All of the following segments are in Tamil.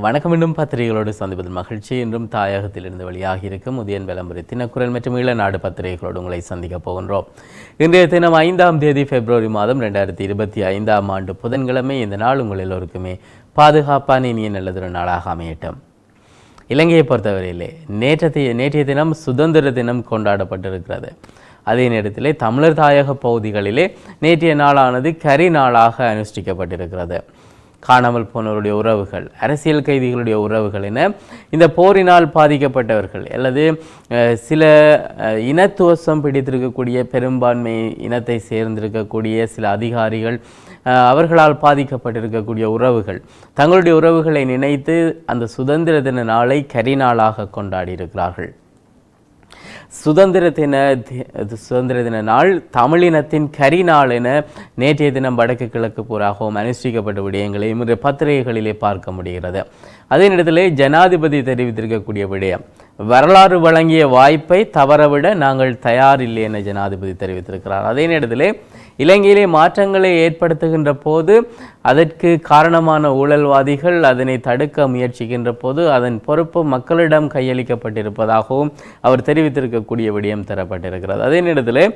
வணக்கம் இன்னும் பத்திரிகைகளோடு சந்திப்பதில் மகிழ்ச்சி. என்றும் தாயகத்திலிருந்து வெளியாகி இருக்கும் உதயன் விளம்பரி தினக்குரல் மற்றும் இளநாடு பத்திரிகைகளோடு உங்களை சந்திக்க போகின்றோம். இன்றைய தினம் ஐந்தாம் தேதி பிப்ரவரி மாதம் ரெண்டாயிரத்தி இருபத்தி ஐந்தாம் ஆண்டு புதன்கிழமை. இந்த நாள் உங்கள் எல்லோருக்குமே பாதுகாப்பான இனிய நல்லதொரு நாளாக அமையட்டும். இலங்கையை பொறுத்தவரையிலே நேற்றைய நேற்றைய தினம் சுதந்திர தினம் கொண்டாடப்பட்டிருக்கிறது. அதே நேரத்திலே தமிழர் தாயக பகுதிகளிலே நேற்றைய நாளானது கரி நாளாக அனுஷ்டிக்கப்பட்டிருக்கிறது. காணாமல் போனவருடைய உறவுகள் அரசியல் கைதிகளுடைய உறவுகள் என இந்த போரினால் பாதிக்கப்பட்டவர்கள் அல்லது சில இனத்துவசம் பிடித்திருக்கக்கூடிய பெரும்பான்மை இனத்தை சேர்ந்திருக்கக்கூடிய சில அதிகாரிகள் அவர்களால் பாதிக்கப்பட்டிருக்கக்கூடிய உறவுகள் தங்களுடைய உறவுகளை நினைத்து அந்த சுதந்திர தின நாளை கரிநாளாக கொண்டாடி இருக்கிறார்கள். சுதந்திர தின சுதந்திர தின நாள் தமிழினத்தின் கரிநாள் என நேற்றைய தினம் வடக்கு கிழக்கு பூராகவும் அனுஷ்டிக்கப்பட்ட விடயங்களையும் இன்று பத்திரிகைகளிலே பார்க்க முடிகிறது. அதே நேரத்திலே ஜனாதிபதி தெரிவித்திருக்கக்கூடிய விடயம் வரலாறு வழங்கிய வாய்ப்பை தவறவிட நாங்கள் தயாரில்லை என ஜனாதிபதி தெரிவித்திருக்கிறார். அதே நேரத்தில் இலங்கையிலே மாற்றங்களை ஏற்படுத்துகின்ற போது அதற்கு காரணமான ஊழல்வாதிகள் அதனை தடுக்க முயற்சிக்கின்ற போது அதன் பொறுப்பு மக்களிடம் கையளிக்கப்பட்டிருப்பதாகவும் அவர் தெரிவித்திருக்கக்கூடிய விடயம் தரப்பட்டிருக்கிறது. அதே நேரத்தில்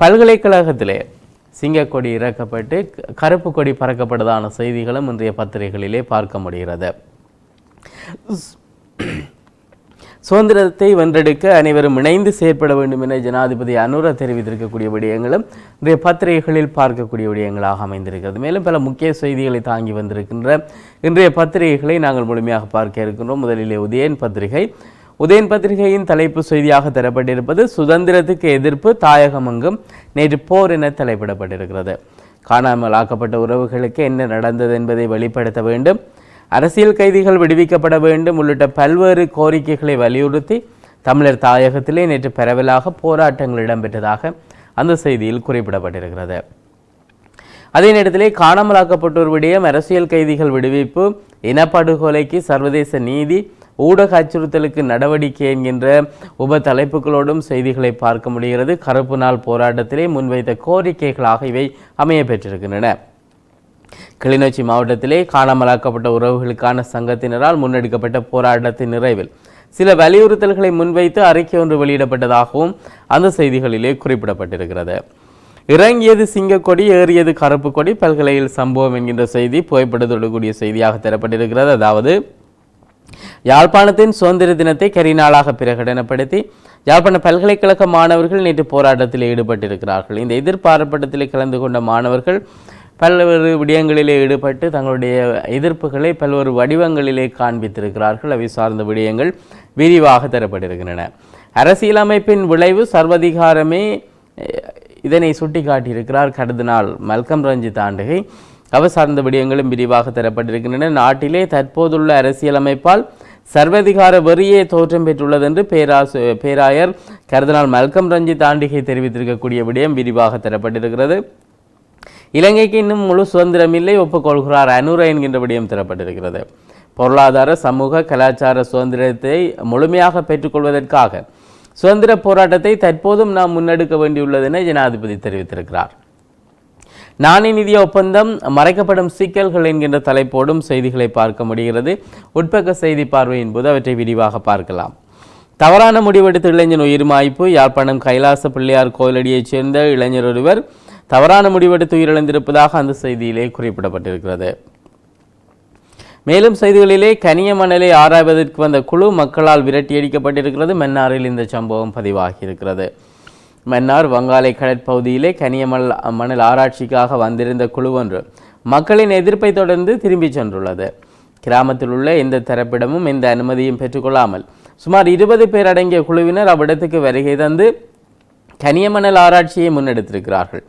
பல்கலைக்கழகத்திலே சிங்கக்கொடி இறக்கப்பட்டு க- கருப்பு கொடி பறக்கப்படுவதான செய்திகளும் இன்றைய பத்திரிகைகளிலே பார்க்க முடிகிறது. சுதந்திரத்தை வென்றெடுக்க அனைவரும் இணைந்து செயற்பட வேண்டும் என ஜனாதிபதி அனுர தெரிவித்திருக்கக்கூடிய விடயங்களும் இன்றைய பத்திரிகைகளில் பார்க்கக்கூடிய விடயங்களாக அமைந்திருக்கிறது. மேலும் பல முக்கிய செய்திகளை தாங்கி வந்திருக்கின்ற இன்றைய பத்திரிகைகளை நாங்கள் முழுமையாக பார்க்க இருக்கின்றோம். முதலிலே உதயன் பத்திரிகை. உதயன் பத்திரிகையின் தலைப்பு செய்தியாக தரப்பட்டிருப்பது சுதந்திரத்துக்கு எதிர்ப்பு தாயகமெங்கும் நேற்று போர் என தலைப்பிடப்பட்டிருக்கிறது. காணாமல் ஆக்கப்பட்ட உறவுகளுக்கு என்ன நடந்தது என்பதை வெளிப்படுத்த வேண்டும். அரசியல் கைதிகள் விடுவிக்கப்பட வேண்டும் உள்ளிட்ட பல்வேறு கோரிக்கைகளை வலியுறுத்தி தமிழர் தாயகத்திலே நேற்று பரவலாக போராட்டங்கள் இடம்பெற்றதாக அந்த செய்தியில் குறிப்பிடப்பட்டிருக்கிறது. அதே நேரத்திலே காணாமலாக்கப்பட்டோர் விடயம் அரசியல் கைதிகள் விடுவிப்பு இனப்படுகொலைக்கு சர்வதேச நீதி ஊடக அச்சுறுத்தலுக்கு நடவடிக்கை என்கின்ற உப தலைப்புகளோடும் செய்திகளை பார்க்க முடிகிறது. கருப்பு நாள் போராட்டத்திலே முன்வைத்த கோரிக்கைகளாக இவை அமைய பெற்றிருக்கின்றன கிளிநொச்சி மாவட்டத்திலே காணாமலாக்கப்பட்ட உறவுகளுக்கான சங்கத்தினரால் முன்னெடுக்கப்பட்ட போராட்டத்தின் நிறைவில் சில வலியுறுத்தல்களை முன்வைத்து அறிக்கை ஒன்று வெளியிடப்பட்டதாகவும் அந்த செய்திகளிலே குறிப்பிடப்பட்டிருக்கிறது. இறங்கியது சிங்கக்கொடி ஏறியது கருப்பு கொடி பல்கலையில் சம்பவம் என்கின்ற செய்தி புகைப்படத்தோடு கூடிய செய்தியாக தரப்பட்டிருக்கிறது. அதாவது யாழ்ப்பாணத்தின் சுதந்திர தினத்தை கரிநாளாக பிரகடனப்படுத்தி யாழ்ப்பாண பல்கலைக்கழக மாணவர்கள் நேற்று போராட்டத்தில் ஈடுபட்டிருக்கிறார்கள். இந்த எதிர்ப்பாரப்பட்டத்தில் கலந்து கொண்ட மாணவர்கள் பல்வேறு விடயங்களிலே ஈடுபட்டு தங்களுடைய எதிர்ப்புகளை பல்வேறு வடிவங்களிலே காண்பித்திருக்கிறார்கள். அவை சார்ந்த விடயங்கள் விரிவாக தரப்பட்டிருக்கின்றன. அரசியலமைப்பின் விளைவு சர்வதிகாரமே இதனை சுட்டிக்காட்டியிருக்கிறார் கருதினால் மல்கம் ரஞ்சித் ஆண்டுகை. அவ சார்ந்த விடயங்களும் விரிவாக தரப்பட்டிருக்கின்றன. நாட்டிலே தற்போதுள்ள அரசியலமைப்பால் சர்வதிகார வெறியே தோற்றம் பெற்றுள்ளது என்று பேராசு பேராயர் கருதனால் மல்கம் ரஞ்சித் ஆண்டிகை தெரிவித்திருக்கக்கூடிய விடயம் விரிவாக தரப்பட்டிருக்கிறது. இலங்கைக்கு இன்னும் முழு சுதந்திரம் இல்லை ஒப்புக்கொள்கிறார் அனுரை என்கின்ற விடயம் தரப்பட்டிருக்கிறது பொருளாதார சமூக கலாச்சார சுதந்திரத்தை முழுமையாக பெற்றுக்கொள்வதற்காக சுதந்திர போராட்டத்தை தற்போதும் நாம் முன்னெடுக்க வேண்டியுள்ளது என ஜனாதிபதி தெரிவித்திருக்கிறார். நாணய நிதிய ஒப்பந்தம் மறைக்கப்படும் சிக்கல்கள் என்கின்ற தலைப்போடும் செய்திகளை பார்க்க முடிகிறது. உட்பக்க செய்தி பார்வையின் போது அவற்றை விரிவாக பார்க்கலாம். தவறான முடிவெடுத்த இளைஞன் உயிர் மாய்ப்பு யாழ்ப்பாணம் கைலாச பிள்ளையார் கோயிலடியைச் சேர்ந்த இளைஞர் ஒருவர் தவறான முடிவெடுத்து உயிரிழந்திருப்பதாக அந்த செய்தியிலே குறிப்பிடப்பட்டிருக்கிறது. மேலும் செய்திகளிலே கனிய மணலை ஆராய்வதற்கு வந்த குழு மக்களால் விரட்டியடிக்கப்பட்டிருக்கிறது மன்னாரில் இந்த சம்பவம் பதிவாகியிருக்கிறது. மன்னார் வங்காளை கடற்பகுதியிலே கனிய மணல் மணல் ஆராய்ச்சிக்காக வந்திருந்த குழு ஒன்று மக்களின் எதிர்ப்பை தொடர்ந்து திரும்பிச் சென்றுள்ளது. கிராமத்தில் உள்ள எந்த தரப்பிடமும் எந்த அனுமதியும் பெற்றுக்கொள்ளாமல் சுமார் இருபது பேர் அடங்கிய குழுவினர் அவ்விடத்துக்கு வருகை தந்து கனியமணல் ஆராய்ச்சியை முன்னெடுத்திருக்கிறார்கள்.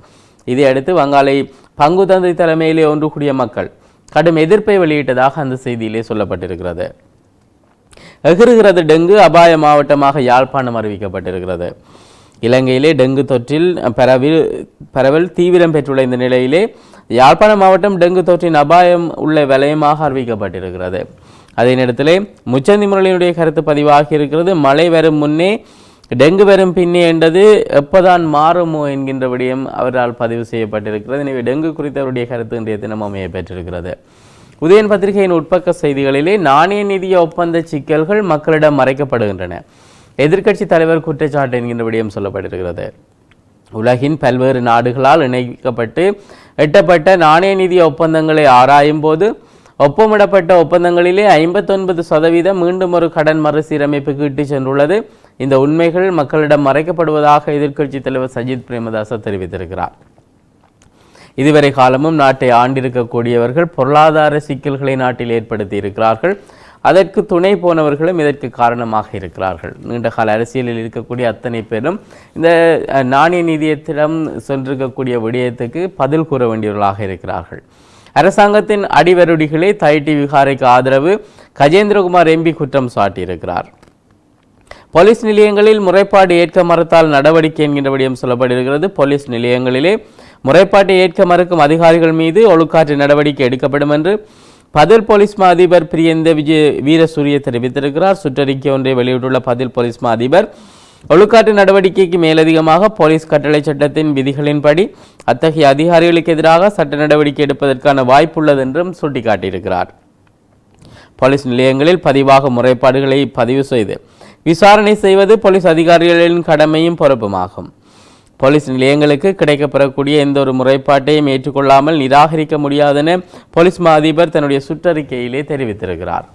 இதையடுத்து வங்காளை பங்குதந்தை தலைமையிலே ஒன்று கூடிய மக்கள் கடும் எதிர்ப்பை வெளியிட்டதாக அந்த செய்தியிலே சொல்லப்பட்டிருக்கிறது. எகிறுகிறது டெங்கு அபாய மாவட்டமாக யாழ்ப்பாணம் அறிவிக்கப்பட்டிருக்கிறது. இலங்கையிலே டெங்கு தொற்றில் பரவில் பரவல் தீவிரம் பெற்றுள்ள இந்த நிலையிலே யாழ்ப்பாண மாவட்டம் டெங்கு தொற்றின் அபாயம் உள்ள வலயமாக அறிவிக்கப்பட்டிருக்கிறது. அதே நேரத்திலே முச்சந்தி முரளியினுடைய கருத்து பதிவாகி இருக்கிறது. மழை வரும் முன்னே டெங்கு பெறும் பின்னி என்றது எப்போதான் மாறுமோ என்கின்ற விடயம் அவரால் பதிவு செய்யப்பட்டிருக்கிறது. எனவே டெங்கு குறித்த அவருடைய கருத்து இன்றைய தினம் அமைய பெற்றிருக்கிறது. உதயன் பத்திரிகையின் உட்பக்க செய்திகளிலே நாணய நிதிய ஒப்பந்த சிக்கல்கள் மக்களிடம் மறைக்கப்படுகின்றன. எதிர்க்கட்சி தலைவர் குற்றச்சாட்டு என்கின்ற விடயம் சொல்லப்பட்டிருக்கிறது. உலகின் பல்வேறு நாடுகளால் இணைக்கப்பட்டு எட்டப்பட்ட நாணய நிதி ஒப்பந்தங்களை ஆராயும் போது ஒப்பமிடப்பட்ட ஒப்பந்தங்களிலே ஐம்பத்தொன்பது சதவீதம் மீண்டும் ஒரு கடன் மறுசீரமைப்புக்கு இட்டு சென்றுள்ளது. இந்த உண்மைகள் மக்களிடம் மறைக்கப்படுவதாக எதிர்க்கட்சி தலைவர் சஜித் பிரேமதாச தெரிவித்திருக்கிறார். இதுவரை காலமும் நாட்டை ஆண்டிருக்கக்கூடியவர்கள் பொருளாதார சிக்கல்களை நாட்டில் ஏற்படுத்தி இருக்கிறார்கள் அதற்கு துணை போனவர்களும் இதற்கு காரணமாக இருக்கிறார்கள். நீண்ட கால அரசியலில் இருக்கக்கூடிய அத்தனை பேரும் இந்த நாணய நிதியத்திடம் சென்றிருக்கக்கூடிய விடயத்துக்கு பதில் கூற வேண்டியவர்களாக இருக்கிறார்கள். அரசாங்கத்தின் அடிவருடிகளே தைட்டி விகாரைக்கு ஆதரவு கஜேந்திரகுமார் எம்பி குற்றம் சாட்டியிருக்கிறார். போலீஸ் நிலையங்களில் முறைப்பாடு ஏற்க மறுத்தால் நடவடிக்கை என்கின்ற விடயம் சொல்லப்பட்டிருக்கிறது போலீஸ் நிலையங்களிலே முறைப்பாட்டை ஏற்க மறுக்கும் அதிகாரிகள் மீது ஒழுக்காற்று நடவடிக்கை எடுக்கப்படும் என்று பதில் போலீஸ் மா அதிபர் பிரியந்த விஜய வீரசூரிய தெரிவித்திருக்கிறார். சுற்றறிக்கை ஒன்றை வெளியிட்டுள்ள பதில் போலீஸ் மா அதிபர் ஒழுக்காட்டு நடவடிக்கைக்கு மேலதிகமாக போலீஸ் கட்டளை சட்டத்தின் விதிகளின்படி அத்தகைய அதிகாரிகளுக்கு எதிராக சட்ட நடவடிக்கை எடுப்பதற்கான வாய்ப்புள்ளது என்றும் சுட்டிக்காட்டியிருக்கிறார். போலீஸ் நிலையங்களில் பதிவாக முறைப்பாடுகளை பதிவு செய்து விசாரணை செய்வது போலீஸ் அதிகாரிகளின் கடமையும் பொறுப்புமாகும். போலீஸ் நிலையங்களுக்கு கிடைக்கப்பெறக்கூடிய எந்த ஒரு முறைப்பாட்டையும் ஏற்றுக்கொள்ளாமல் நிராகரிக்க முடியாதென போலீஸ் மா அதிபர் தன்னுடைய சுற்றறிக்கையிலே தெரிவித்திருக்கிறார்.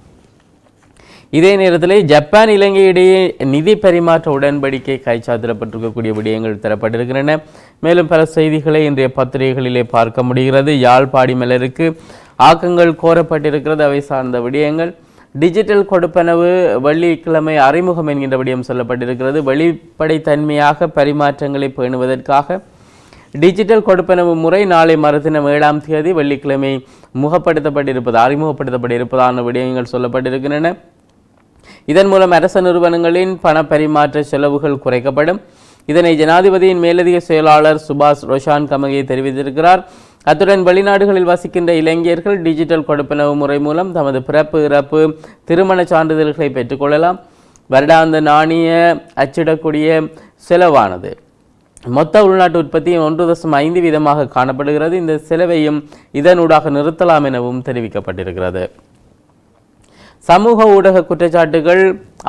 இதே நேரத்தில் ஜப்பான் இலங்கை இடையே நிதி பரிமாற்ற உடன்படிக்கை கைச்சாத்திடப்பட்டிருக்கக்கூடிய விடயங்கள் தரப்பட்டிருக்கின்றன. மேலும் பல செய்திகளை இன்றைய பத்திரிகைகளிலே பார்க்க முடிகிறது. யாழ்ப்பாடி மலருக்கு ஆக்கங்கள் கோரப்பட்டிருக்கிறது. அவை சார்ந்த விடயங்கள் டிஜிட்டல் கொடுப்பனவு வெள்ளிக்கிழமை அறிமுகம் என்கின்ற விடயம் சொல்லப்பட்டிருக்கிறது. வெளிப்படைத்தன்மையாக பரிமாற்றங்களை பேணுவதற்காக டிஜிட்டல் கொடுப்பனவு முறை நாளை மறுதினம் ஏழாம் தேதி வெள்ளிக்கிழமை முகப்படுத்தப்பட்டிருப்பது அறிமுகப்படுத்தப்பட்டிருப்பதான விடயங்கள் சொல்லப்பட்டிருக்கின்றன. இதன் மூலம் அரச நிறுவனங்களின் பண பரிமாற்ற செலவுகள் குறைக்கப்படும். இதனை ஜனாதிபதியின் மேலதிக செயலாளர் சுபாஷ் ரோஷான் கமகே தெரிவித்திருக்கிறார். அத்துடன் வெளிநாடுகளில் வசிக்கின்ற இளைஞர்கள் டிஜிட்டல் கொடுப்பனவு முறை மூலம் தமது பிறப்பு இறப்பு திருமண சான்றிதழ்களை பெற்றுக்கொள்ளலாம் வருடாந்த நாணய அச்சிடக்கூடிய செலவானது. மொத்த உள்நாட்டு உற்பத்தி ஒன்று தசம் ஐந்து வீதமாக காணப்படுகிறது. இந்த செலவையும் இதனூடாக நிறுத்தலாம் எனவும் தெரிவிக்கப்பட்டிருக்கிறது. சமூக ஊடக குற்றச்சாட்டுகள்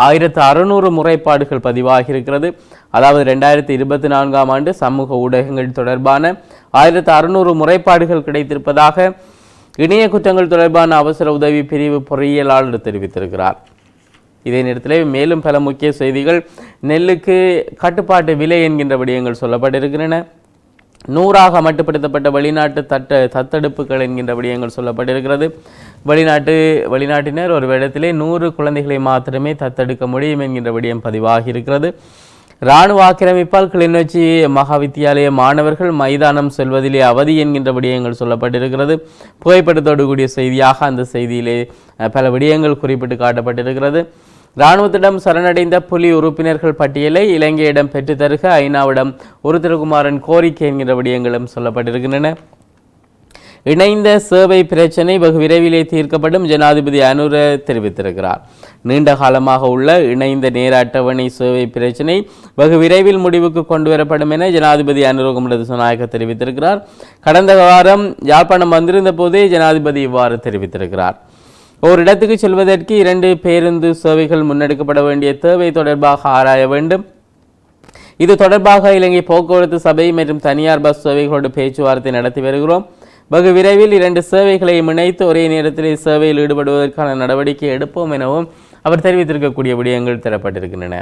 ஆயிரத்து அறுநூறு முறைப்பாடுகள் பதிவாகியிருக்கிறது. அதாவது ரெண்டாயிரத்தி இருபத்தி நான்காம் ஆண்டு சமூக ஊடகங்கள் தொடர்பான ஆயிரத்து அறுநூறு முறைப்பாடுகள் கிடைத்திருப்பதாக இணைய குற்றங்கள் தொடர்பான அவசர உதவி பிரிவு பொறியியலாளர் தெரிவித்திருக்கிறார். இதே நேரத்தில் மேலும் பல முக்கிய செய்திகள். நெல்லுக்கு கட்டுப்பாட்டு விலை என்கின்ற விடயங்கள் சொல்லப்பட்டிருக்கின்றன. நூறாக மட்டுப்படுத்தப்பட்ட வெளிநாட்டு தட்ட தத்தெடுப்புகள் என்கின்ற விடயங்கள் சொல்லப்பட்டிருக்கிறது. வெளிநாட்டு வெளிநாட்டினர் ஒரு இடத்திலே நூறு குழந்தைகளை மாத்திரமே தத்தெடுக்க முடியும் என்கின்ற விடயம் பதிவாகி இருக்கிறது இராணுவ ஆக்கிரமிப்பால் கிளிநொச்சி மகாவித்தியாலய மாணவர்கள் மைதானம் செல்வதிலே அவதி என்கின்ற விடயங்கள் சொல்லப்பட்டிருக்கிறது. புகைப்படத்தோடு கூடிய செய்தியாக அந்த செய்தியிலே பல விடயங்கள் குறிப்பிட்டு காட்டப்பட்டிருக்கிறது. இராணுவத்திடம் சரணடைந்த புலி உறுப்பினர்கள் பட்டியலை இலங்கையிடம் பெற்றுத்தருக ஐநாவிடம் உருத்திரகுமாரன் கோரிக்கை என்கிற விடயங்களும் சொல்லப்பட்டிருக்கின்றன. இணைந்த சேவை பிரச்சினை வெகு விரைவிலே தீர்க்கப்படும் ஜனாதிபதி அனுர தெரிவித்திருக்கிறார். நீண்ட காலமாக உள்ள இணைந்த நேர அட்டவணை சேவை பிரச்சினை வெகு விரைவில் முடிவுக்கு கொண்டு வரப்படும் என ஜனாதிபதி அனுரகுமர திசுநாயக்க தெரிவித்திருக்கிறார். கடந்த வாரம் யாழ்ப்பாணம் வந்திருந்த போதே ஜனாதிபதி இவ்வாறு தெரிவித்திருக்கிறார். ஒரு இடத்துக்கு செல்வதற்கு இரண்டு பேருந்து சேவைகள் முன்னெடுக்கப்பட வேண்டிய தேவை தொடர்பாக ஆராய வேண்டும். இது தொடர்பாக இலங்கை போக்குவரத்து சபை மற்றும் தனியார் பஸ் சேவைகளோடு பேச்சுவார்த்தை நடத்தி வருகிறோம். வெகு விரைவில் இரண்டு சேவைகளை இணைத்து ஒரே நேரத்தில் சேவையில் ஈடுபடுவதற்கான நடவடிக்கை எடுப்போம் எனவும் அவர் தெரிவித்திருக்கக்கூடிய விடயங்கள் தரப்பட்டிருக்கின்றன.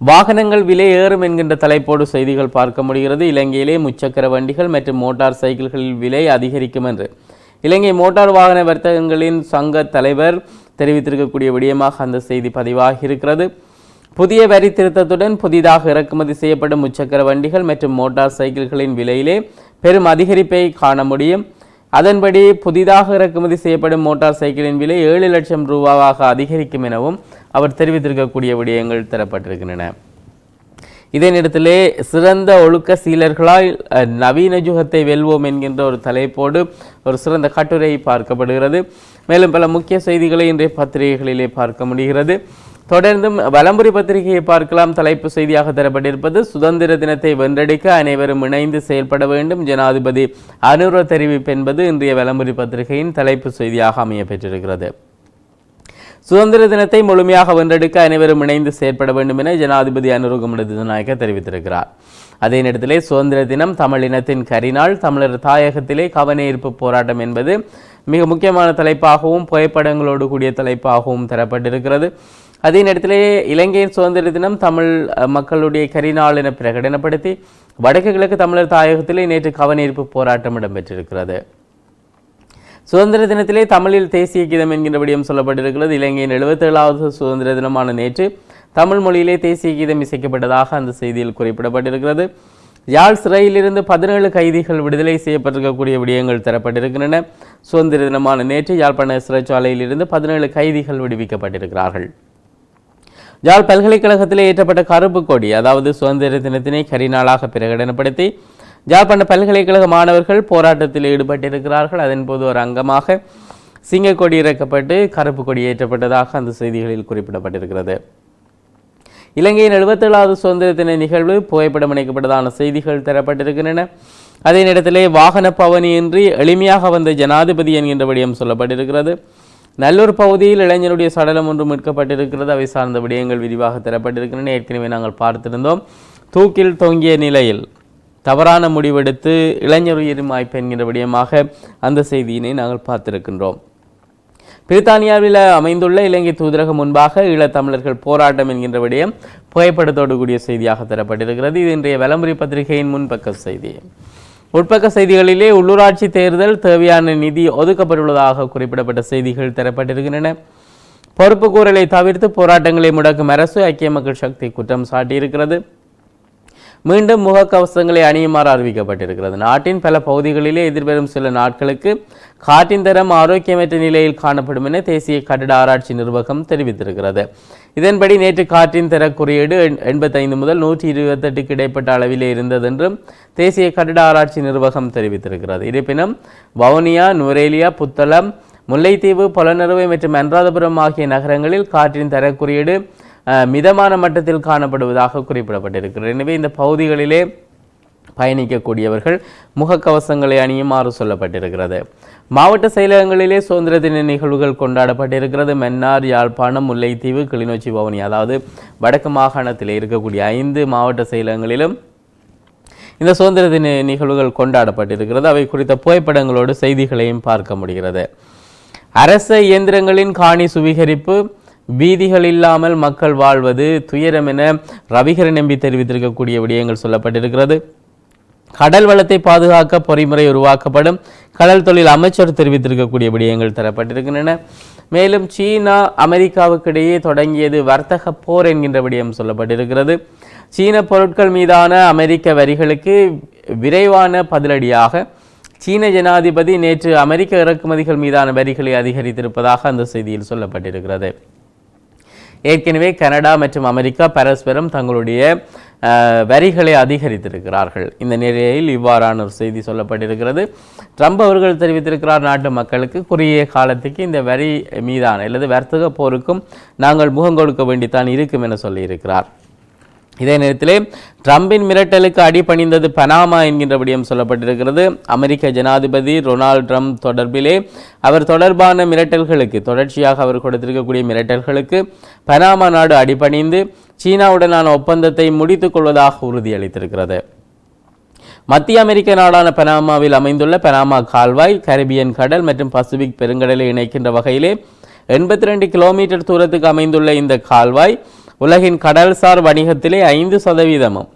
வாகனங்கள் விலை ஏறும் என்கின்ற தலைப்போடு செய்திகள் பார்க்க முடிகிறது. இலங்கையிலே முச்சக்கர வண்டிகள் மற்றும் மோட்டார் சைக்கிள்களில் விலை அதிகரிக்கும் என்று. இலங்கை மோட்டார் வாகன வர்த்தகங்களின் சங்க தலைவர் தெரிவித்திருக்கக்கூடிய விடயமாக அந்த செய்தி பதிவாகி இருக்கிறது புதிய வரி திருத்தத்துடன் புதிதாக இறக்குமதி செய்யப்படும் முச்சக்கர வண்டிகள் மற்றும் மோட்டார் சைக்கிள்களின் விலையிலே பெரும் அதிகரிப்பை காண முடியும். அதன்படி புதிதாக இறக்குமதி செய்யப்படும் மோட்டார் சைக்கிளின் விலை ஏழு லட்சம் ரூபாவாக அதிகரிக்கும் எனவும் அவர் தெரிவித்திருக்கக்கூடிய விடயங்கள் தரப்பட்டிருக்கின்றன. இதே நேரத்திலே சிறந்த ஒழுக்க சீலர்களால் நவீன யுகத்தை வெல்வோம் என்கின்ற ஒரு தலைப்போடு ஒரு சிறந்த கட்டுரை பார்க்கப்படுகிறது. மேலும் பல முக்கிய செய்திகளை இன்றைய பத்திரிகைகளிலே பார்க்க முடிகிறது. தொடர்ந்தும் வலம்புரி பத்திரிகையை பார்க்கலாம். தலைப்பு செய்தியாக தரப்பட்டிருப்பது சுதந்திர தினத்தை வென்றெடுக்க அனைவரும் இணைந்து செயல்பட வேண்டும். ஜனாதிபதி அனுர தெரிவிப்பு என்பது இன்றைய வலம்புரி பத்திரிகையின் தலைப்பு செய்தியாக அமைய பெற்றிருக்கிறது சுதந்திர தினத்தை முழுமையாக வென்றெடுக்க அனைவரும் இணைந்து செயற்பட வேண்டும் என ஜனாதிபதி அனுருகுமட தினநாயக்க தெரிவித்திருக்கிறார். அதே நேரத்திலே சுதந்திர தினம் தமிழ் இனத்தின் கரிநாள் தமிழர் தாயகத்திலே கவனயீர்ப்பு போராட்டம் என்பது மிக முக்கியமான தலைப்பாகவும் புகைப்படங்களோடு கூடிய தலைப்பாகவும் தரப்பட்டிருக்கிறது. அதே நேரத்தில் இலங்கையின் சுதந்திர தினம் தமிழ் மக்களுடைய கரிநாள் என பிரகடனப்படுத்தி வடக்கு கிழக்கு தமிழர் தாயகத்திலே நேற்று கவனீர்ப்பு போராட்டம் இடம்பெற்றிருக்கிறது. சுதந்திர தினத்திலே தமிழில் தேசிய கீதம் என்கின்ற விடயம் சொல்லப்பட்டிருக்கிறது. இலங்கையின் எழுபத்தேழாவது சுதந்திர தினமான நேற்று தமிழ் மொழியிலே தேசிய கீதம் இசைக்கப்பட்டதாக அந்த செய்தியில் குறிப்பிடப்பட்டிருக்கிறது. யாழ் சிறையிலிருந்து பதினேழு கைதிகள் விடுதலை செய்யப்பட்டிருக்கக்கூடிய விடயங்கள் தரப்பட்டிருக்கின்றன. சுதந்திர தினமான நேற்று யாழ்ப்பாண சிறைச்சாலையிலிருந்து பதினேழு கைதிகள் விடுவிக்கப்பட்டிருக்கிறார்கள். யாழ் பல்கலைக்கழகத்திலே ஏற்றப்பட்ட கருப்பு கொடி அதாவது சுதந்திர தினத்தினை கரிநாளாக பிரகடனப்படுத்தி யாழ்ப்பாண பல்கலைக்கழக மாணவர்கள் போராட்டத்தில் ஈடுபட்டிருக்கிறார்கள். அதன் போது ஒரு அங்கமாக சிங்கக்கொடி இறக்கப்பட்டு கருப்பு கொடி ஏற்றப்பட்டதாக அந்த செய்திகளில் குறிப்பிடப்பட்டிருக்கிறது. இலங்கையின் எழுபத்தேழாவது சுதந்திர தின நிகழ்வு புகைப்படம் இணைக்கப்பட்டதான செய்திகள் தரப்பட்டிருக்கின்றன. அதே நேரத்திலே வாகன பவனியின்றி எளிமையாக வந்த ஜனாதிபதி என்கின்ற விடயம் சொல்லப்பட்டிருக்கிறது. நல்லூர் பகுதியில் இளைஞருடைய சடலம் ஒன்று மீட்கப்பட்டிருக்கிறது. அவை சார்ந்த விடயங்கள் விரிவாக தரப்பட்டிருக்கின்றன. ஏற்கனவே நாங்கள் பார்த்திருந்தோம். தூக்கில் தொங்கிய நிலையில் தவறான முடிவெடுத்து இளைஞர் உயிரும் வாய்ப்பு என்கின்ற விடயமாக அந்த செய்தியினை நாங்கள் பார்த்திருக்கின்றோம். பிரித்தானியாவில் அமைந்துள்ள இலங்கை தூதரகம் முன்பாக ஈழத்தமிழர்கள் போராட்டம் என்கின்ற விடயம் புகைப்படத்தோடு கூடிய செய்தியாக தரப்பட்டிருக்கிறது. இது இன்றைய விளம்பரி பத்திரிகையின் முன்பக்க செய்தி. உட்பக்க செய்திகளிலே உள்ளூராட்சி தேர்தல் தேவையான நிதி ஒதுக்கப்பட்டுள்ளதாக குறிப்பிடப்பட்ட செய்திகள் தரப்பட்டிருக்கின்றன. பொறுப்பு கூறலை தவிர்த்து போராட்டங்களை முடக்கும் அரசு ஐக்கிய மக்கள் சக்தி குற்றம் சாட்டியிருக்கிறது. மீண்டும் முகக்கவசங்களை அணியுமாறு அறிவிக்கப்பட்டிருக்கிறது. நாட்டின் பல பகுதிகளிலே எதிர்வரும் சில நாட்களுக்கு காற்றின் தரம் ஆரோக்கியமற்ற நிலையில் காணப்படும் என தேசிய கட்டிட ஆராய்ச்சி நிர்வாகம் தெரிவித்திருக்கிறது. இதன்படி நேற்று காற்றின் தர குறியீடு எண்- எண்பத்தைந்து முதல் நூற்றி இருபத்தெட்டுக்கு இடைப்பட்ட அளவிலே இருந்தது என்றும் தேசிய கட்டிட ஆராய்ச்சி நிர்வாகம் தெரிவித்திருக்கிறது. இருப்பினும் வவுனியா நுரேலியா புத்தளம் முல்லைத்தீவு பொலனறுவை மற்றும் அனுராதபுரம் ஆகிய நகரங்களில் காற்றின் தரக்குறியீடு மிதமான மட்டத்தில் காணப்படுவதாக குறிப்பிடப்பட்டிருக்கிறது. எனவே இந்த பகுதிகளிலே பயணிக்கக்கூடியவர்கள் முகக்கவசங்களை அணியுமாறு சொல்லப்பட்டிருக்கிறது. மாவட்ட செயலகங்களிலே சுதந்திர தின நிகழ்வுகள் கொண்டாடப்பட்டிருக்கிறது. மன்னார் யாழ்ப்பாணம் முல்லைத்தீவு கிளிநொச்சி பவனி அதாவது வடக்கு மாகாணத்தில் இருக்கக்கூடிய ஐந்து மாவட்ட செயலகங்களிலும் இந்த சுதந்திர தின நிகழ்வுகள் கொண்டாடப்பட்டிருக்கிறது. அவை குறித்த புகைப்படங்களோடு செய்திகளையும் பார்க்க முடிகிறது. அரச இயந்திரங்களின் காணி சுவீகரிப்பு வீதிகள் இல்லாமல் மக்கள் வாழ்வது துயரம் என ரவிகரன் நம்பி தெரிவித்திருக்கக்கூடிய விடயங்கள் சொல்லப்பட்டிருக்கிறது. கடல் வளத்தை பாதுகாக்க பொறிமுறை உருவாக்கப்படும். கடல் தொழில் அமைச்சர் தெரிவித்திருக்கக்கூடிய விடயங்கள் தரப்பட்டிருக்கின்றன. மேலும் சீனா அமெரிக்காவுக்கு இடையே தொடங்கியது வர்த்தக போர் என்கின்ற விடயம் சொல்லப்பட்டிருக்கிறது. சீன பொருட்கள் மீதான அமெரிக்க வரிகளுக்கு விரைவான பதிலடியாக சீன ஜனாதிபதி நேற்று அமெரிக்க இறக்குமதிகள் மீதான வரிகளை அதிகரித்திருப்பதாக அந்த செய்தியில் சொல்லப்பட்டிருக்கிறது. ஏற்கனவே கனடா மற்றும் அமெரிக்கா பரஸ்பரம் தங்களுடைய வரிகளை அதிகரித்திருக்கிறார்கள். இந்த நிலையில் இவ்வாறான ஒரு செய்தி சொல்லப்பட்டிருக்கிறது. ட்ரம்ப் அவர்கள் தெரிவித்திருக்கிறார் நாட்டு மக்களுக்கு குறுகிய காலத்துக்கு இந்த வரி மீதான அல்லது வர்த்தக போருக்கும் நாங்கள் முகம் கொடுக்க வேண்டித்தான் இருக்கும் என சொல்லியிருக்கிறார். இதே நேரத்திலே ட்ரம்பின் மிரட்டலுக்கு அடிபணிந்தது பனாமா என்கின்ற விடயம் சொல்லப்பட்டிருக்கிறது. அமெரிக்க ஜனாதிபதி ரொனால்ட் ட்ரம்ப் தொடர்பிலே அவர் தொடர்பான மிரட்டல்களுக்கு தொடர்ச்சியாக அவர் கொடுத்திருக்கக்கூடிய மிரட்டல்களுக்கு பனாமா நாடு அடிபணிந்து சீனாவுடனான ஒப்பந்தத்தை முடித்துக் கொள்வதாக உறுதியளித்திருக்கிறது. மத்திய அமெரிக்க நாடான பனாமாவில் அமைந்துள்ள பனாமா கால்வாய் கரிபியன் கடல் மற்றும் பசிபிக் பெருங்கடலை இணைக்கின்ற வகையிலே எண்பத்தி ரெண்டு கிலோமீட்டர் தூரத்துக்கு அமைந்துள்ள இந்த கால்வாய் உலகின் கடல்சார் வணிகத்திலே ஐந்து சதவீதமும்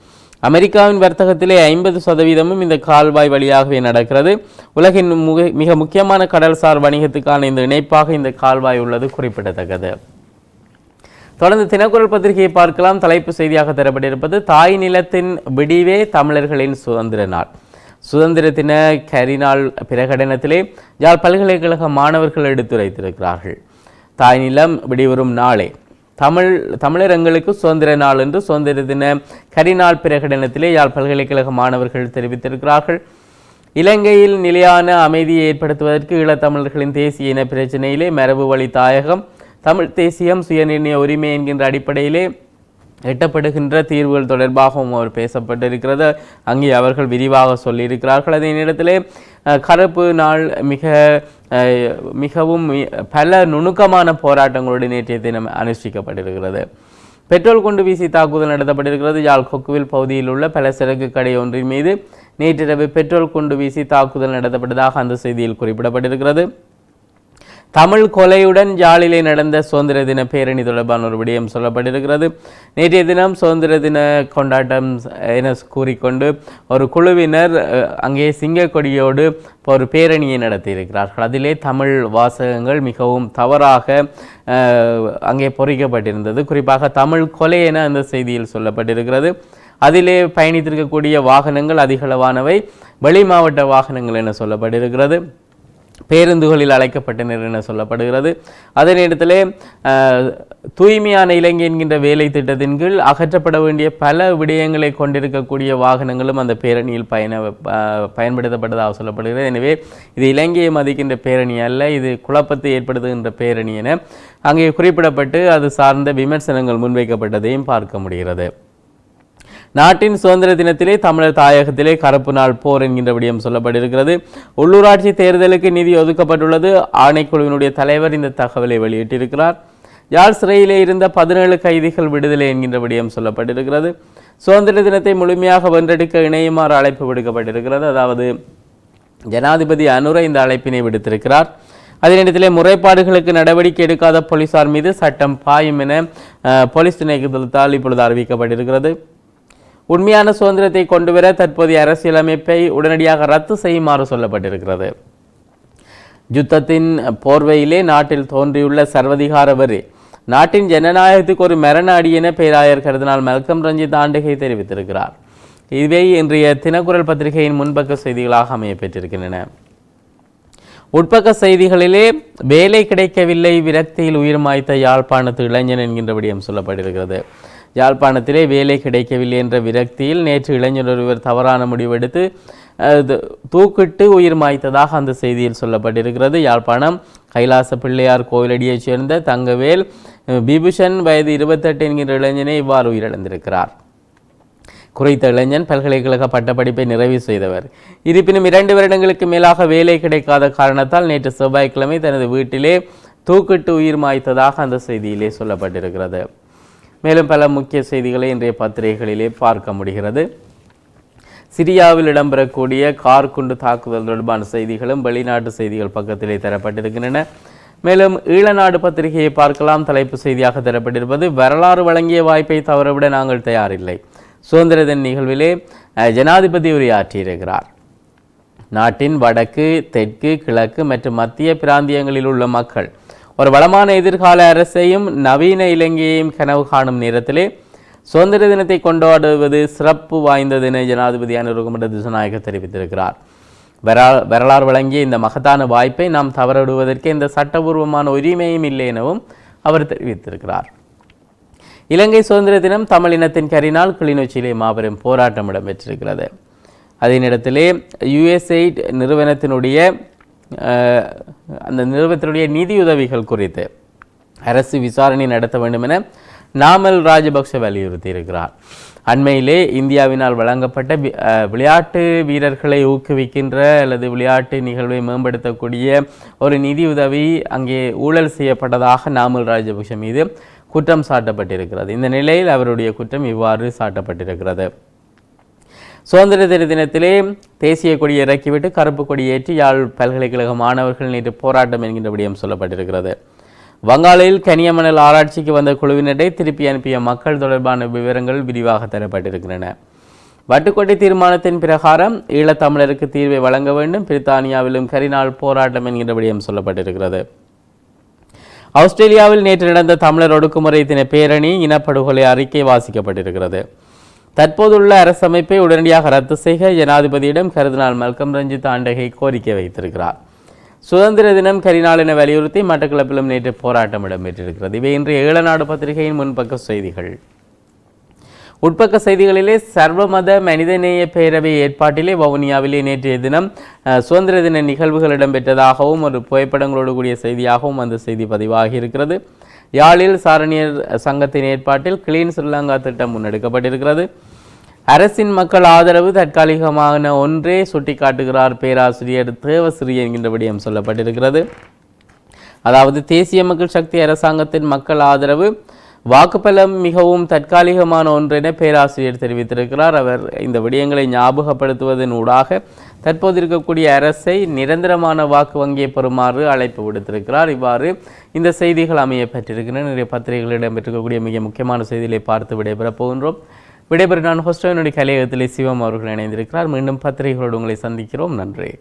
அமெரிக்காவின் வர்த்தகத்திலே ஐம்பது சதவீதமும் இந்த கால்வாய் வழியாகவே நடக்கிறது. உலகின் முக மிக முக்கியமான கடல்சார் வணிகத்துக்கான இந்த இணைப்பாக இந்த கால்வாய் உள்ளது குறிப்பிடத்தக்கது. தொடர்ந்து தினக்குரல் பத்திரிகையை பார்க்கலாம். தலைப்பு செய்தியாக தரப்பட்டிருப்பது தாய் நிலத்தின் விடிவே தமிழர்களின் சுதந்திர நாள். சுதந்திர தின கரிநாள் பிரகடனத்திலே யாழ் பல்கலைக்கழக மாணவர்கள் எடுத்துரைத்திருக்கிறார்கள். தாய் நிலம் விடிவரும் நாளே தமிழ் தமிழர் எங்களுக்கு சுதந்திர நாள் என்று சுதந்திர தின கரிநாள் பிரகடனத்திலே யாழ் பல்கலைக்கழக மாணவர்கள் தெரிவித்திருக்கிறார்கள். இலங்கையில் நிலையான அமைதியை ஏற்படுத்துவதற்கு ஈழத்தமிழர்களின் தேசிய இன பிரச்சினையிலே மரபு வழி தாயகம் தமிழ் தேசியம் சுயநிர்ணய உரிமை என்கின்ற அடிப்படையிலே எட்டப்படுகின்ற தீர்வுகள் தொடர்பாகவும் அவர் பேசப்பட்டிருக்கிறது. அங்கே அவர்கள் விரிவாக சொல்லியிருக்கிறார்கள். அதே நேரத்திலே கருப்பு நாள் மிக மிகவும் பல நுணுக்கமான போராட்டங்களோடு நேற்றைய தினம் அனுஷ்டிக்கப்பட்டிருக்கிறது. பெட்ரோல் கொண்டு வீசி தாக்குதல் நடத்தப்பட்டிருக்கிறது. யாழ் கொக்குவில் பகுதியில் உள்ள பல சரக்கு கடை ஒன்றின் மீது நேற்றிரவு பெட்ரோல் கொண்டு வீசி தாக்குதல் நடத்தப்பட்டதாக அந்த செய்தியில் குறிப்பிடப்பட்டிருக்கிறது. தமிழ் கொலையுடன் ஜாலிலே நடந்த சுதந்திர தின பேரணி தொடர்பான ஒரு விடயம் சொல்லப்பட்டிருக்கிறது. நேற்றைய தினம் சுதந்திர தின கொண்டாட்டம் என கூறிக்கொண்டு ஒரு குழுவினர் அங்கே சிங்கக்கொடியோடு ஒரு பேரணியை நடத்தியிருக்கிறார்கள். அதிலே தமிழ் வாசகங்கள் மிகவும் தவறாக அங்கே பொறிக்கப்பட்டிருந்தது. குறிப்பாக தமிழ் கொலை என அந்த செய்தியில் சொல்லப்பட்டிருக்கிறது. அதிலே பயணித்திருக்கக்கூடிய வாகனங்கள் அதிகளவானவை. வெளி மாவட்ட வாகனங்கள் என சொல்லப்பட்டிருக்கிறது. பேருந்துகளில் அழைக்கப்பட்டனர் என சொல்லப்படுகிறது. அதே நேரத்தில் தூய்மையான இலங்கை என்கின்ற வேலை திட்டத்தின் கீழ் அகற்றப்பட வேண்டிய பல விடயங்களை கொண்டிருக்கக்கூடிய வாகனங்களும் அந்த பேரணியில் பயண பயன்படுத்தப்பட்டதாக சொல்லப்படுகிறது. எனவே இது இலங்கையை மதிக்கின்ற பேரணி அல்ல இது குழப்பத்தை ஏற்படுத்துகின்ற பேரணி என அங்கே குறிப்பிடப்பட்டு அது சார்ந்த விமர்சனங்கள் முன்வைக்கப்பட்டதையும் பார்க்க முடிகிறது. நாட்டின் சுதந்திர தினத்திலே தமிழர் தாயகத்திலே கருப்பு நாள் போர் என்கின்ற விடயம் சொல்லப்பட்டிருக்கிறது. உள்ளூராட்சி தேர்தலுக்கு நிதி ஒதுக்கப்பட்டுள்ளது. ஆணைக்குழுவினுடைய தலைவர் இந்த தகவலை வெளியிட்டிருக்கிறார். யாழ் சிறையிலே இருந்த பதினேழு கைதிகள் விடுதலை என்கின்ற விடயம் சொல்லப்பட்டிருக்கிறது. சுதந்திர தினத்தை முழுமையாக வென்றெடுக்க இணையுமாறு அழைப்பு விடுக்கப்பட்டிருக்கிறது. அதாவது ஜனாதிபதி அனுரை இந்த அழைப்பினை விடுத்திருக்கிறார். அதே நேரத்திலே முறைப்பாடுகளுக்கு நடவடிக்கை எடுக்காத போலீசார் மீது சட்டம் பாயும் என போலீஸ் போலீஸ் திணைக்களத்தால் இப்பொழுது அறிவிக்கப்பட்டிருக்கிறது. உண்மையான சுதந்திரத்தை கொண்டுவர தற்போதைய அரசியலமைப்பை உடனடியாக ரத்து செய்யுமாறு சொல்லப்பட்டிருக்கிறது. யுத்தத்தின் போர்வையிலே நாட்டில் தோன்றியுள்ள சர்வதிகார வரி நாட்டின் ஜனநாயகத்துக்கு ஒரு மரண அடி என பேராயர் கருதினால் மல்கம் ரஞ்சித் ஆண்டுகை தெரிவித்திருக்கிறார். இதுவே இன்றைய தினக்குரல் பத்திரிகையின் முன்பக்க செய்திகளாக அமைய பெற்றிருக்கின்றன உட்பக்க செய்திகளிலே வேலை கிடைக்கவில்லை விரக்தியில் உயிர் மாய்த்த யாழ்ப்பாணத்து இளைஞன் என்கின்ற விடயம் சொல்லப்பட்டிருக்கிறது. யாழ்ப்பாணத்திலே வேலை கிடைக்கவில்லை என்ற விரக்தியில் நேற்று இளைஞர் ஒருவர் தவறான முடிவெடுத்து தூக்கிட்டு உயிர் மாய்த்ததாக அந்த செய்தியில் சொல்லப்பட்டிருக்கிறது. யாழ்ப்பாணம் கைலாச பிள்ளையார் கோவிலடியைச் சேர்ந்த தங்கவேல் பிபுஷன் வயது இருபத்தெட்டு என்கிற இளைஞனே இவ்வாறு உயிரிழந்திருக்கிறார். குறித்த இளைஞன் பல்கலைக்கழக பட்டப்படிப்பை நிறைவு செய்தவர். இருப்பினும் இரண்டு வருடங்களுக்கு மேலாக வேலை கிடைக்காத காரணத்தால் நேற்று செவ்வாய்க்கிழமை தனது வீட்டிலே தூக்கிட்டு உயிர் மாய்த்ததாக அந்த செய்தியிலே சொல்லப்பட்டிருக்கிறது. மேலும் பல முக்கிய செய்திகளை இன்றைய பத்திரிகைகளிலே பார்க்க முடிகிறது. சிரியாவில் இடம்பெறக்கூடிய கார் குண்டு தாக்குதல் தொடர்பான செய்திகளும் வெளிநாட்டு செய்திகள் பக்கத்திலே தரப்பட்டிருக்கின்றன. மேலும் ஈழநாடு பத்திரிகையை பார்க்கலாம். தலைப்பு செய்தியாக தரப்பட்டிருப்பது வரலாறு வழங்கிய வாய்ப்பை தவறவிட நாங்கள் தயாரில்லை. சுதந்திர தின நிகழ்விலே அஹ், ஜனாதிபதி உரையாற்றியிருக்கிறார். நாட்டின் வடக்கு தெற்கு கிழக்கு மற்றும் மத்திய பிராந்தியங்களில் உள்ள மக்கள் ஒரு வளமான எதிர்கால அரசையும் நவீன இலங்கையையும் கனவு காணும் நேரத்திலே சுதந்திர தினத்தை கொண்டாடுவது சிறப்பு வாய்ந்தது என ஜனாதிபதி அனுருகுமர திசுநாயக தெரிவித்திருக்கிறார். வரா வரலாறு வழங்கிய இந்த மகத்தான வாய்ப்பை நாம் தவறவிடுவதற்கு இந்த சட்டபூர்வமான உரிமையும் இல்லை எனவும் அவர் தெரிவித்திருக்கிறார். இலங்கை சுதந்திர தினம் தமிழ் இனத்தின் கரினால் கிளிநொச்சியிலே மாபெரும் போராட்டம் இடம்பெற்றிருக்கிறது. அதே நேரத்திலே யுஎஸ்ஐட் நிறுவனத்தினுடைய அந்த நிறுவனத்தினுடைய நிதியுதவிகள் குறித்து அரசு விசாரணை நடத்த வேண்டும் என நாமல் ராஜபக்ஷ வலியுறுத்தியிருக்கிறார். அண்மையிலே இந்தியாவினால் வழங்கப்பட்ட விளையாட்டு வீரர்களை ஊக்குவிக்கின்ற அல்லது விளையாட்டு நிகழ்வை மேம்படுத்தக்கூடிய ஒரு நிதியுதவி அங்கே ஊழல் செய்யப்பட்டதாக நாமல் ராஜபக்ஷ மீது குற்றம் சாட்டப்பட்டிருக்கிறது. இந்த நிலையில் அவருடைய குற்றம் இவ்வாறு சாட்டப்பட்டிருக்கிறது. சுதந்திர தின தினத்திலே தேசிய கொடியை இறக்கிவிட்டு கருப்பு கொடி ஏற்றி யாழ் பல்கலைக்கழக மாணவர்கள் நேற்று போராட்டம் என்கின்ற விடயம் சொல்லப்பட்டிருக்கிறது. வங்காளில் கனியமணல் ஆராய்ச்சிக்கு வந்த குழுவினரை திருப்பி அனுப்பிய மக்கள் தொடர்பான விவரங்கள் விரிவாக தரப்பட்டிருக்கின்றன. வட்டுக்கோட்டை தீர்மானத்தின் பிரகாரம் ஈழத்தமிழருக்கு தீர்வை வழங்க வேண்டும். பிரித்தானியாவிலும் கரிநாள் போராட்டம் என்கின்ற விடயம் சொல்லப்பட்டிருக்கிறது. ஆஸ்திரேலியாவில் நேற்று நடந்த தமிழர் ஒடுக்குமுறை தின பேரணி இனப்படுகொலை அறிக்கை வாசிக்கப்பட்டிருக்கிறது. தற்போதுள்ள அரசமைப்பை உடனடியாக ரத்து செய்க ஜனாதிபதியிடம் கருதினால் மல்கம் ரஞ்சித் ஆண்டகை கோரிக்கை வைத்திருக்கிறார். சுதந்திர தினம் கரிநாள் என வலியுறுத்தி மட்டக்களப்பிலும் நேற்று போராட்டம் இடம்பெற்றிருக்கிறது. இவை இன்றைய ஏழநாடு பத்திரிகையின் முன்பக்க செய்திகள். உட்பக்க செய்திகளிலே சர்வமத மனிதநேய பேரவை ஏற்பாட்டிலே வவுனியாவிலே நேற்றைய தினம் சுதந்திர தின நிகழ்வுகள் இடம்பெற்றதாகவும் ஒரு புகைப்படங்களோடு கூடிய செய்தியாகவும் அந்த செய்தி பதிவாகி இருக்கிறது யாழில் சாரணியர் சங்கத்தின் ஏற்பாட்டில் கிளீன் ஸ்ரீலங்கா திட்டம் முன்னெடுக்கப்பட்டிருக்கிறது. அரசின் மக்கள் ஆதரவு தற்காலிகமான ஒன்றே சுட்டிக்காட்டுகிறார் பேராசிரியர் தேவஸ்ரீ என்கின்ற விடயம் சொல்லப்பட்டிருக்கிறது. அதாவது தேசிய மக்கள் சக்தி அரசாங்கத்தின் மக்கள் ஆதரவு வாக்குப்பலம் மிகவும் தற்காலிகமான ஒன்றென பேராசிரியர் தெரிவித்திருக்கிறார். அவர் இந்த விடயங்களை ஞாபகப்படுத்துவதன் ஊடாக தற்போது இருக்கக்கூடிய அரசை நிரந்தரமான வாக்கு வங்கியை பெறுமாறு அழைப்பு விடுத்திருக்கிறார். இவ்வாறு இந்த செய்திகள் அமைய பெற்றிருக்கின்றன. நிறைய பத்திரிகைகள் இடம்பெற்றிருக்கக்கூடிய மிக முக்கியமான செய்திகளை பார்த்து விடைபெறப் போகின்றோம். விடைபெற நான் ஹோஸ்டோனுடைய கலையகத்திலே சிவம் அவர்கள் இணைந்திருக்கிறார். மீண்டும் பத்திரிகைகளோடு உங்களை சந்திக்கிறோம். நன்றி.